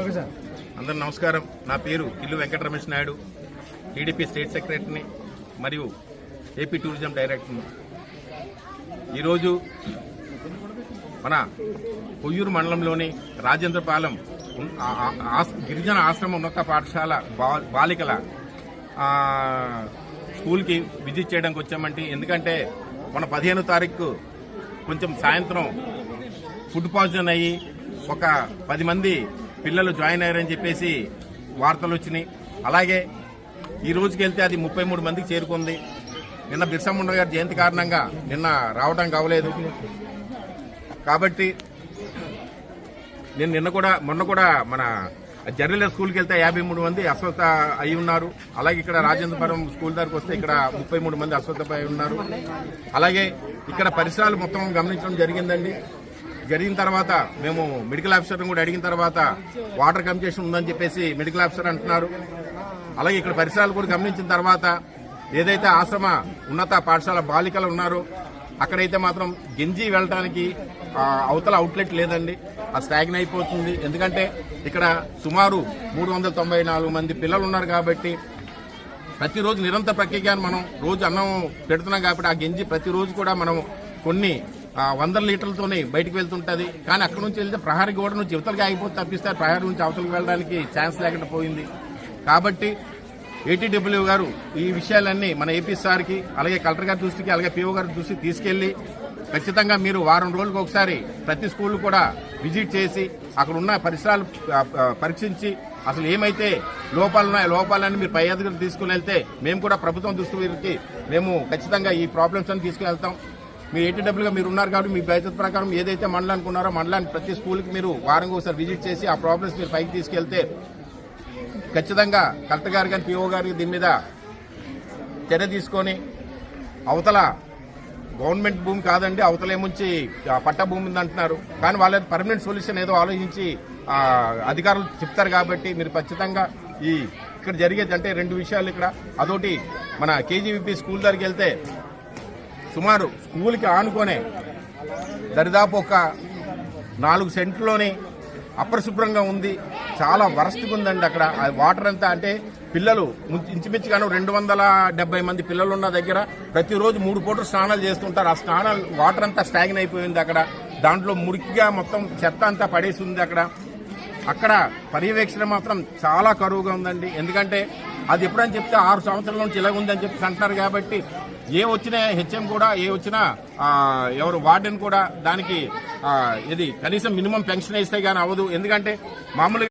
Okay sir. అందరు నమస్కారం. నా పేరు ఇల్లు వెంకట రమేష్ నాయుడు టీడీపీ స్టేట్ సెక్రటరీని మరియు ఏపీ టూరిజం డైరెక్టర్ని. ఈరోజు మన కొయ్యూరు మండలంలోని రాజేంద్రపాలెం గిరిజన ఆశ్రమ ఉన్నత పాఠశాల బాలికల స్కూల్కి విజిట్ చేయడానికి వచ్చామంటే ఎందుకంటే మన పదిహేను తారీఖు కొంచెం సాయంత్రం ఫుడ్ పాయిజన్ అయ్యి ఒక పది మంది పిల్లలు జాయిన్ అయ్యారని చెప్పేసి వార్తలు వచ్చినాయి. అలాగే ఈ రోజుకి వెళ్తే అది ముప్పై మూడు మందికి చేరుకుంది. నిన్న బిర్సాముండ గారి జయంతి కారణంగా నిన్న రావడం అవ్వలేదు కాబట్టి నేను నిన్న కూడా మొన్న కూడా మన జర్నల స్కూల్కి వెళ్తే యాభై మూడు మంది అస్వస్థ అయి ఉన్నారు. అలాగే ఇక్కడ రాజేంద్రపురం స్కూల్ దగ్గరకు వస్తే ఇక్కడ ముప్పై మూడు మంది అస్వస్థపై ఉన్నారు. అలాగే ఇక్కడ పరిసరాలు మొత్తం గమనించడం జరిగిందండి. జరిగిన తర్వాత మేము మెడికల్ ఆఫీసర్ని కూడా అడిగిన తర్వాత వాటర్ కమిషన్ ఉందని చెప్పేసి మెడికల్ ఆఫీసర్ అంటున్నారు. అలాగే ఇక్కడ పరిసరాలు కూడా గమనించిన తర్వాత ఏదైతే ఆశ్రమ ఉన్నత పాఠశాల బాలికలు ఉన్నారో అక్కడైతే మాత్రం గెంజి వెళ్ళడానికి అవతల అవుట్లెట్ లేదండి. ఆ స్టాగ్న్ అయిపోతుంది. ఎందుకంటే ఇక్కడ సుమారు మూడు వందల తొంభై నాలుగు మంది పిల్లలు ఉన్నారు కాబట్టి ప్రతిరోజు నిరంతర ప్రక్రియగాను మనం రోజు అన్నం పెడుతున్నాం కాబట్టి ఆ గెంజి ప్రతిరోజు కూడా మనం కొన్ని వందల లీటర్లతోనే బయటకు వెళ్తుంటది. కానీ అక్కడ నుంచి వెళ్తే ప్రహారీ గోడ నుంచి యువతలకి ఆగిపోతే తప్పిస్తారు ప్రహారీ నుంచి అవతలకు వెళ్ళడానికి ఛాన్స్ లేకుండా పోయింది. కాబట్టి ఏటీడబ్ల్యూ గారు ఈ విషయాలన్నీ మన ఏపీ సార్కి అలాగే కలెక్టర్ గారి దృష్టికి అలాగే పీఓ గారి దృష్టికి తీసుకెళ్ళి ఖచ్చితంగా మీరు వారం రోజులకు ఒకసారి ప్రతి స్కూల్ కూడా విజిట్ చేసి అక్కడ ఉన్న పరిసరాలు పరీక్షించి అసలు ఏమైతే లోపాలు ఉన్నాయో లోపాలని మీరు పై అధికారులు తీసుకుని వెళ్తే మేము కూడా ప్రభుత్వం దృష్టికి మేము ఖచ్చితంగా ఈ ప్రాబ్లమ్స్ అని తీసుకుని వెళ్తాం. మీ ఏటీడబ్ల్యూగా మీరు ఉన్నారు కాబట్టి మీ బాధ్యత ప్రకారం ఏదైతే మండలానికి ఉన్నారో మండలానికి ప్రతి స్కూల్కి మీరు వారంగా ఒకసారి విజిట్ చేసి ఆ ప్రాబ్లమ్స్ మీరు పైకి తీసుకెళ్తే ఖచ్చితంగా కలెక్టర్ గారు కానీ పిఓ గారికి దీని మీద చర్య తీసుకొని అవతల గవర్నమెంట్ భూమి కాదండి అవతలేముంచి పట్ట పట్టా భూమి ఉంది అంటున్నారు. కానీ వాళ్ళ పర్మనెంట్ సొల్యూషన్ ఏదో ఆలోచించి అధికారులు చెప్తారు కాబట్టి మీరు ఖచ్చితంగా ఈ ఇక్కడ జరిగేది అంటే రెండు విషయాలు ఇక్కడ. అదొకటి మన కేజీవిపి స్కూల్ దగ్గరికి వెళ్తే సుమారు స్కూల్కి ఆనుకొనే దరిదాపు ఒక నాలుగు సెంట్లోనే అపరిశుభ్రంగా ఉంది. చాలా వరస్ట్గా ఉందండి అక్కడ. ఆ వాటర్ అంతా అంటే పిల్లలు ఇంచుమించుగాను రెండు వందల డెబ్బై మంది పిల్లలు ఉన్న దగ్గర ప్రతిరోజు మూడు పూటలు స్నానాలు చేస్తుంటారు. ఆ స్నానాలు వాటర్ అంతా స్టాగిన్ అయిపోయింది అక్కడ. దాంట్లో మురికిగా మొత్తం చెత్త అంతా పడేసి ఉంది అక్కడ. అక్కడ పర్యవేక్షణ మాత్రం చాలా కరువుగా ఉందండి. ఎందుకంటే అది ఎప్పుడని చెప్తే ఆరు సంవత్సరాల నుంచి ఇలాగ ఉందని చెప్పి అంటున్నారు కాబట్టి ఏ వచ్చినా హెచ్ఎం కూడా ఏ వచ్చినా ఆ, ఎవరు వార్డెన్ కూడా దానికి ఆ, ఇది కనీసం మినిమం పెన్షన్ ఇస్తే కానీ అవ్వదు. ఎందుకంటే మామూలుగా